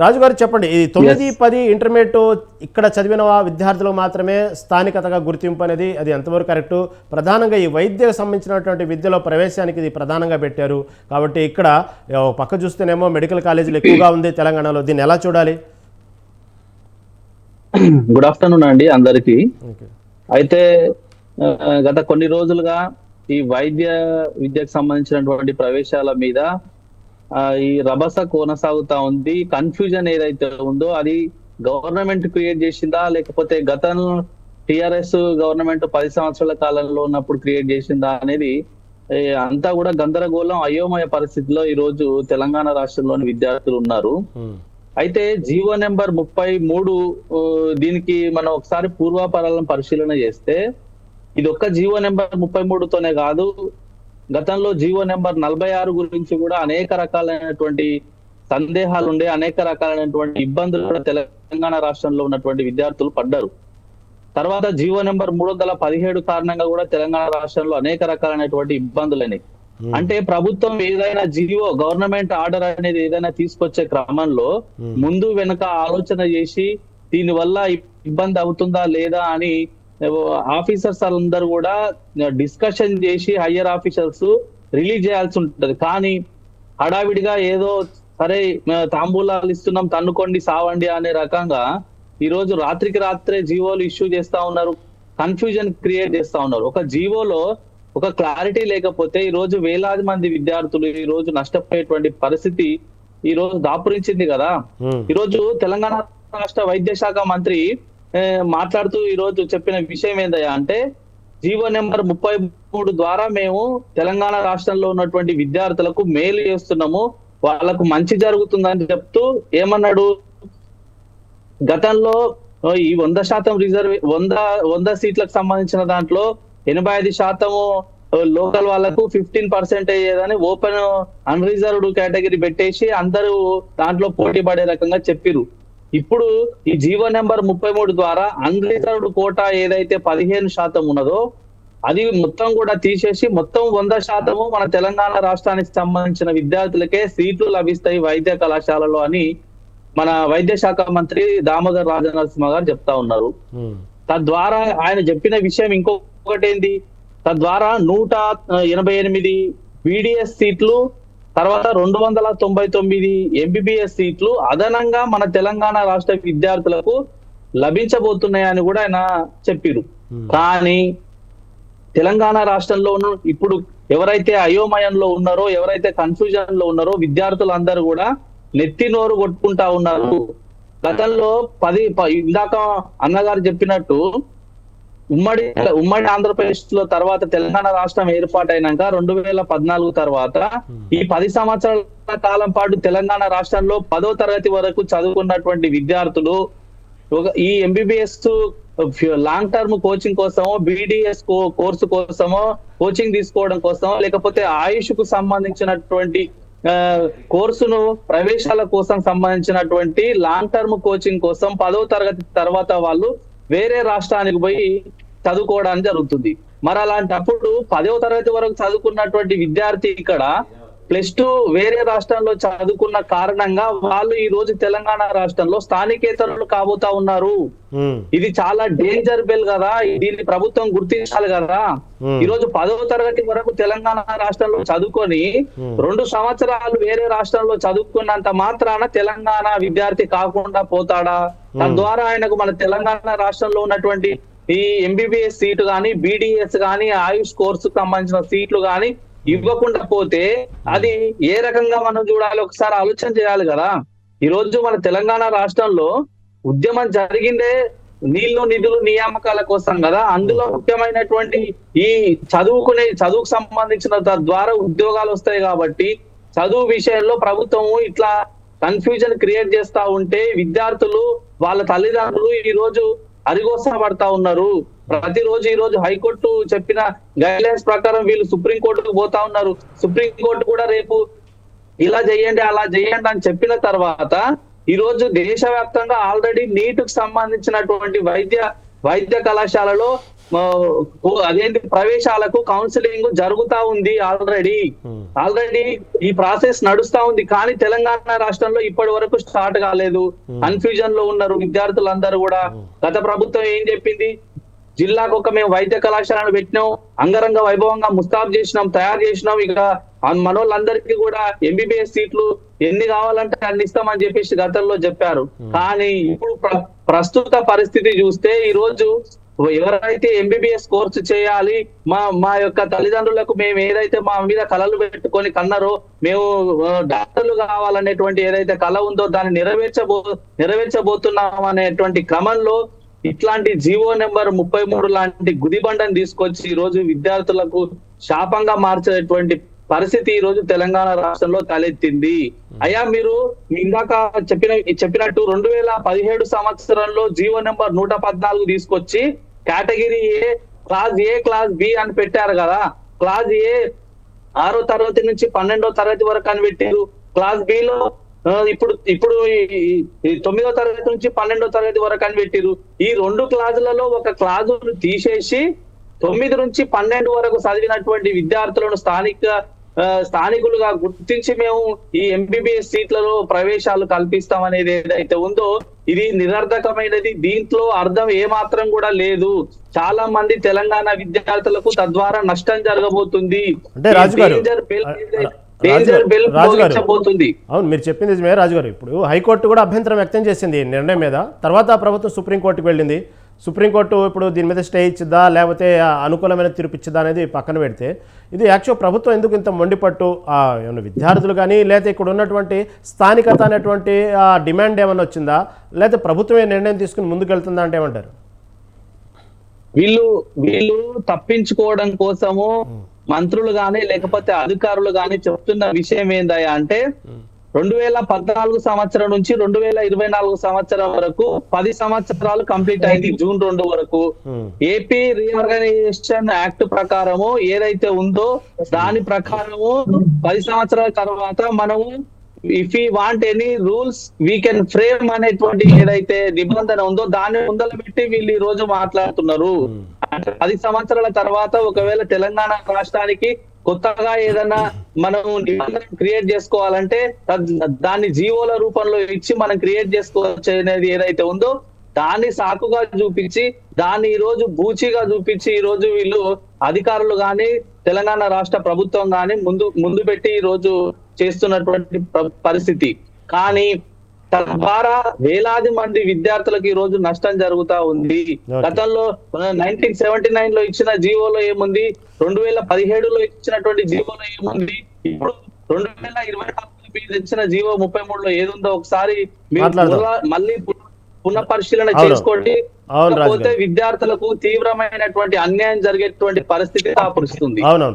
రాజు గారు చెప్పండి ఈ తొమ్మిది పది ఇంటర్మీడియట్ ఇక్కడ చదివిన విద్యార్థులకు మాత్రమే స్థానికతగా గుర్తింపు అనేది అది ఎంతవరకు కరెక్టు? ప్రధానంగా ఈ వైద్యకు సంబంధించినటువంటి విద్యలో ప్రవేశానికి ఇది ప్రధానంగా పెట్టారు. కాబట్టి ఇక్కడ పక్క చూస్తేనేమో మెడికల్ కాలేజీలు ఎక్కువగా ఉంది తెలంగాణలో. దీన్ని ఎలా చూడాలి? గుడ్ ఆఫ్టర్నూన్ అండి అందరికి. అయితే గత కొన్ని రోజులుగా ఈ వైద్య విద్యకు సంబంధించినటువంటి ప్రవేశాల మీద ఈ రభస కొనసాగుతా ఉంది. కన్ఫ్యూజన్ ఏదైతే ఉందో అది గవర్నమెంట్ క్రియేట్ చేసిందా? లేకపోతే గతంలో టిఆర్ఎస్ గవర్నమెంట్ పది సంవత్సరాల కాలంలో ఉన్నప్పుడు క్రియేట్ చేసిందా అనేది అంతా కూడా గందరగోళం అయోమయ పరిస్థితిలో ఈ రోజు తెలంగాణ రాష్ట్రంలోని విద్యార్థులు ఉన్నారు. అయితే జీవో నెంబర్ ముప్పై మూడు దీనికి మనం ఒకసారి పూర్వాపరాలను పరిశీలన చేస్తే ఇది ఒక్క జీవో నెంబర్ ముప్పై మూడుతోనే కాదు గతంలో జీవో నెంబర్ నలభై ఆరు గురించి కూడా అనేక రకాలైనటువంటి సందేహాలు ఉండే అనేక రకాలైనటువంటి ఇబ్బందులు కూడా తెలంగాణ రాష్ట్రంలో ఉన్నటువంటి విద్యార్థులు పడ్డారు. తర్వాత జీవో నెంబర్ మూడు వందల పదిహేడు కారణంగా కూడా తెలంగాణ రాష్ట్రంలో అనేక రకాలైనటువంటి ఇబ్బందులైనాయి. ఉమ్, అంటే ప్రభుత్వం ఏదైనా జీవో గవర్నమెంట్ ఆర్డర్ అనేది ఏదైనా తీసుకొచ్చే క్రమంలో. ముందు వెనుక ఆలోచన చేసి దీని వల్ల ఇబ్బంది అవుతుందా లేదా అని ఆఫీసర్స్ అందరూ కూడా డిస్కషన్ చేసి హయ్యర్ ఆఫీసర్స్ రిలీజ్ చేయాల్సి ఉంటది. కానీ హడావిడిగా ఏదో సరే తాంబూలాలు ఇస్తున్నాం తన్నుకోండి సావండి అనే రకంగా ఈ రోజు రాత్రికి రాత్రే జీవోలు ఇష్యూ చేస్తా ఉన్నారు. కన్ఫ్యూజన్ క్రియేట్ చేస్తా ఉన్నారు. ఒక జీవోలో ఒక క్లారిటీ లేకపోతే ఈ రోజు వేలాది మంది విద్యార్థులు ఈ రోజు నష్టపోయేటువంటి పరిస్థితి ఈ రోజు దాపురించింది కదా. ఈ రోజు తెలంగాణ రాష్ట్ర వైద్య శాఖ మంత్రి మాట్లాడుతూ ఈ రోజు చెప్పిన విషయం ఏందయ్యా అంటే జీవో నెంబర్ ముప్పై మూడు ద్వారా మేము తెలంగాణ రాష్ట్రంలో ఉన్నటువంటి విద్యార్థులకు మేలు చేస్తున్నాము వాళ్ళకు మంచి జరుగుతుందని చెప్తూ ఏమన్నాడు? గతంలో ఈ వంద శాతం రిజర్వ్ వంద వంద సీట్లకు సంబంధించిన దాంట్లో ఎనభై ఐదు శాతము లోకల్ వాళ్ళకు ఫిఫ్టీన్ పర్సెంటేజ్ ఏదని ఓపెన్ అన్రిజర్వ్డ్ కేటగిరీ పెట్టేసి అందరూ దాంట్లో పోటీ పడే రకంగా చెప్పిరు ఇప్పుడు ఈ జీవో నెంబర్ ముప్పై మూడు ద్వారా అన్రిజర్వ్డ్ కోటా ఏదైతే పదిహేను శాతం ఉన్నదో అది మొత్తం కూడా తీసేసి మొత్తం వంద శాతము మన తెలంగాణ రాష్ట్రానికి సంబంధించిన విద్యార్థులకే సీట్లు లభిస్తాయి వైద్య కళాశాలలో అని మన వైద్య శాఖ మంత్రి దామోదర్ రాజనరసింహ గారు చెప్తా ఉన్నారు. తద్వారా ఆయన చెప్పిన విషయం ఇంకొకటి ఏంది తద్వారా నూట ఎనభై ఎనిమిది బీడిఎస్ సీట్లు తర్వాత రెండు వందల తొంభై తొమ్మిది ఎంబీబీఎస్ సీట్లు అదనంగా మన తెలంగాణ రాష్ట్ర విద్యార్థులకు లభించబోతున్నాయని కూడా ఆయన చెప్పిరు. కానీ తెలంగాణ రాష్ట్రంలో ఇప్పుడు ఎవరైతే అయోమయంలో ఉన్నారో ఎవరైతే కన్ఫ్యూజన్లో ఉన్నారో విద్యార్థులందరూ కూడా నెత్తి నోరు కొట్టుకుంటా ఉన్నారు. గతంలో పది ఇందాక అన్నగారు చెప్పినట్టు ఉమ్మడి ఉమ్మడి ఆంధ్రప్రదేశ్లో తర్వాత తెలంగాణ రాష్ట్రం ఏర్పాటైనాక రెండు వేల పద్నాలుగు తర్వాత ఈ పది సంవత్సరాల కాలం పాటు తెలంగాణ రాష్ట్రంలో పదో తరగతి వరకు చదువుకున్నటువంటి విద్యార్థులు ఒక ఈ ఎంబీబీఎస్ లాంగ్ టర్మ్ కోచింగ్ కోసమో బీడిఎస్ కోర్సు కోసమో కోచింగ్ తీసుకోవడం కోసమో లేకపోతే ఆయుష్కు సంబంధించినటువంటి కోర్సును ప్రవేశాల కోసం సంబంధించినటువంటి లాంగ్ టర్మ్ కోచింగ్ కోసం పదో తరగతి తర్వాత వాళ్ళు వేరే రాష్ట్రానికి పోయి చదువుకోవడానికి జరుగుతుంది. మరి అలాంటప్పుడు పదవ తరగతి వరకు చదువుకున్నటువంటి విద్యార్థి ఇక్కడ ప్లస్ టూ వేరే రాష్ట్రంలో చదువుకున్న కారణంగా వాళ్ళు ఈ రోజు తెలంగాణ రాష్ట్రంలో స్థానికేతరులు కాబోతా ఉన్నారు. ఇది చాలా డేంజర్ బెల్ కదా. దీన్ని ప్రభుత్వం గుర్తించాలి కదా. ఈ రోజు పదవ తరగతి వరకు తెలంగాణ రాష్ట్రంలో చదువుకొని. రెండు సంవత్సరాలు వేరే రాష్ట్రంలో చదువుకున్నంత మాత్రాన తెలంగాణ విద్యార్థి కాకుండా పోతాడా? తద్వారా ఆయనకు మన తెలంగాణ రాష్ట్రంలో ఉన్నటువంటి ఈ ఎంబీబీఎస్ సీటు గాని బీడిఎస్ గాని ఆయుష్ కోర్సు సంబంధించిన సీట్లు గాని ఇవ్వకుండా పోతే అది ఏ రకంగా మనం చూడాలి? ఒకసారి ఆలోచన చేయాలి కదా. ఈ రోజు మన తెలంగాణ రాష్ట్రంలో ఉద్యమం జరిగిందే నీళ్ళు నిధులు నియామకాల కోసం కదా. అందులో ముఖ్యమైనటువంటి ఈ చదువుకునే చదువుకు సంబంధించిన తద్వారా ఉద్యోగాలు వస్తాయి కాబట్టి చదువు విషయంలో ప్రభుత్వము ఇట్లా కన్ఫ్యూజన్ క్రియేట్ చేస్తా ఉంటే విద్యార్థులు వాళ్ళ తల్లిదండ్రులు ఈ రోజు అరిగోసపడతా ఉన్నారు. ప్రతిరోజు ఈ రోజు హైకోర్టు చెప్పిన గైడ్ లైన్స్ ప్రకారం వీళ్ళు సుప్రీం కోర్టుకు పోతా ఉన్నారు. సుప్రీం కోర్టు కూడా రేపు ఇలా చేయండి అలా చేయండి అని చెప్పిన తర్వాత ఈ రోజు దేశవ్యాప్తంగా ఆల్రెడీ నీట్కు సంబంధించినటువంటి వైద్య వైద్య కళాశాలలో అదేంటి ప్రవేశాలకు కౌన్సిలింగ్ జరుగుతా ఉంది ఆల్రెడీ. ఆల్రెడీ ఈ ప్రాసెస్ నడుస్తా ఉంది. కానీ తెలంగాణ రాష్ట్రంలో ఇప్పటి వరకు స్టార్ట్ కాలేదు. కన్ఫ్యూజన్లో ఉన్నారు విద్యార్థులందరూ కూడా. గత ప్రభుత్వం ఏం చెప్పింది? జిల్లాకు ఒక మేము వైద్య కళాశాలను పెట్టినాం. అంగరంగ వైభవంగా ముస్తాబ్ చేసినాం తయారు చేసినాం. ఇక మనోళ్ళందరికీ కూడా ఎంబీబీఎస్ సీట్లు ఎన్ని కావాలంటే అన్ని ఇస్తామని చెప్పేసి గతంలో చెప్పారు. కానీ ఇప్పుడు ప్ర- ప్రస్తుత పరిస్థితి చూస్తే ఈ రోజు ఎవరైతే ఎంబీబీఎస్ కోర్సు చేయాలి మా మా యొక్క తల్లిదండ్రులకు మేము ఏదైతే మా మీద కళలు పెట్టుకొని కన్నారో మేము డాక్టర్లు కావాలనేటువంటి ఏదైతే కళ ఉందో దాన్ని నెరవేర్చబో నెరవేర్చబోతున్నాం అనేటువంటి క్రమంలో ఇట్లాంటి జీవో నెంబర్ ముప్పై మూడు లాంటి గుదిబండను తీసుకొచ్చి ఈ రోజు విద్యార్థులకు శాపంగా మార్చేటువంటి పరిస్థితి ఈ రోజు తెలంగాణ రాష్ట్రంలో తలెత్తింది. అయ్యా మీరు ఇందాక చెప్పిన చెప్పినట్టు రెండు వేల పదిహేడు సంవత్సరంలో జీవో నెంబర్ నూట పద్నాలుగు తీసుకొచ్చి category A class A class B అని పెట్టారు కదా. క్లాస్ ఏ ఆరో తరగతి నుంచి పన్నెండో తరగతి వరకు అని పెట్టారు. క్లాస్ బి లో ఇప్పుడు ఇప్పుడు తొమ్మిదో తరగతి నుంచి పన్నెండో తరగతి వరకు అని పెట్టిరు. ఈ రెండు క్లాసులలో ఒక క్లాసును తీసేసి తొమ్మిది నుంచి పన్నెండు వరకు చదివినటువంటి విద్యార్థులను స్థానిక స్థానికులుగా గుర్తించి మేము ఈ ఎంబీబీఎస్ సీట్లలో ప్రవేశాలు కల్పిస్తాం అనేది ఏదైతే ఉందో ఇది నిరర్ధకమైనది దీంట్లో అర్థం ఏమాత్రం కూడా లేదు. చాలా మంది తెలంగాణ విద్యార్థులకు తద్వారా నష్టం జరగబోతుంది. అవును మీరు చెప్పింది నిజమే రాజు గారు ఇప్పుడు హైకోర్టు కూడా అభ్యంతరం వ్యక్తం చేసింది నిర్ణయం మీద. తర్వాత ప్రభుత్వం సుప్రీంకోర్టుకు వెళ్ళింది. సుప్రీంకోర్టు ఇప్పుడు దీని మీద స్టే ఇచ్చిద్దా లేకపోతే అనుకూలమైన తీర్పు ఇచ్చిద్దా అనేది పక్కన పెడితే ఇది యాక్చువల్ ప్రభుత్వం ఎందుకు ఇంత మొండిపట్టు? ఆ, ఏమన్నా విద్యార్థులు కానీ లేకపోతే ఇక్కడ ఉన్నటువంటి స్థానికత అనేటువంటి డిమాండ్ ఏమైనా వచ్చిందా? లేకపోతే ప్రభుత్వమే నిర్ణయం తీసుకుని ముందుకెళ్తుందా అంటే ఏమంటారు? వీళ్ళు వీళ్ళు తప్పించుకోవడం కోసము మంత్రులు గాని లేకపోతే అధికారులు గాని చెప్తున్న విషయం ఏందయ్యా అంటే రెండు వేల పద్నాలుగు సంవత్సరం నుంచి రెండు వేల ఇరవై నాలుగు సంవత్సరం వరకు పది సంవత్సరాలు కంప్లీట్ అయింది జూన్ రెండు వరకు. ఏపీ రీఆర్గనైజేషన్ యాక్ట్ ప్రకారము ఏదైతే ఉందో దాని ప్రకారము పది సంవత్సరాల తర్వాత మనము if you want any rules we can frame అనేటువంటి ఏదైతే నిబంధన ఉందో దాన్ని ముందల పెట్టి వీళ్ళు ఈ రోజు మాట్లాడుతున్నారు. పది సంవత్సరాల తర్వాత ఒకవేళ తెలంగాణ రాష్ట్రానికి కొత్తగా ఏదైనా మనం నిబంధన క్రియేట్ చేసుకోవాలంటే దాన్ని జీవోల రూపంలో ఇచ్చి మనం క్రియేట్ చేసుకోవచ్చు అనేది ఏదైతే ఉందో దాన్ని సాకుగా చూపించి దాన్ని ఈ రోజు బూచిగా చూపించి ఈ రోజు వీళ్ళు అధికారులు గాని తెలంగాణ రాష్ట్ర ప్రభుత్వం గాని ముందు ముందు పెట్టి ఈ రోజు చేస్తున్నటువంటి పరిస్థితి. కానీ తద్వారా వేలాది మంది విద్యార్థులకు ఈ రోజు నష్టం జరుగుతా ఉంది. గతంలో నైన్టీన్ సెవెంటీ నైన్లో ఇచ్చిన జీవోలో ఏముంది రెండు వేల పదిహేడులో ఇచ్చినటువంటి జీవోలో ఏముంది ఇప్పుడు రెండు వేల ఇరవై నాలుగులో మీరు ఇచ్చిన జీవో ముప్పై మూడులో ఏదుందో ఒకసారి మళ్ళీ పునః- పునఃపరిశీలన. చేసుకోండి గారు. విద్యార్థులకు తీవ్రమైనటువంటి అన్యాయం జరిగేటువంటి పరిస్థితి దాపురిస్తుంది అవునవును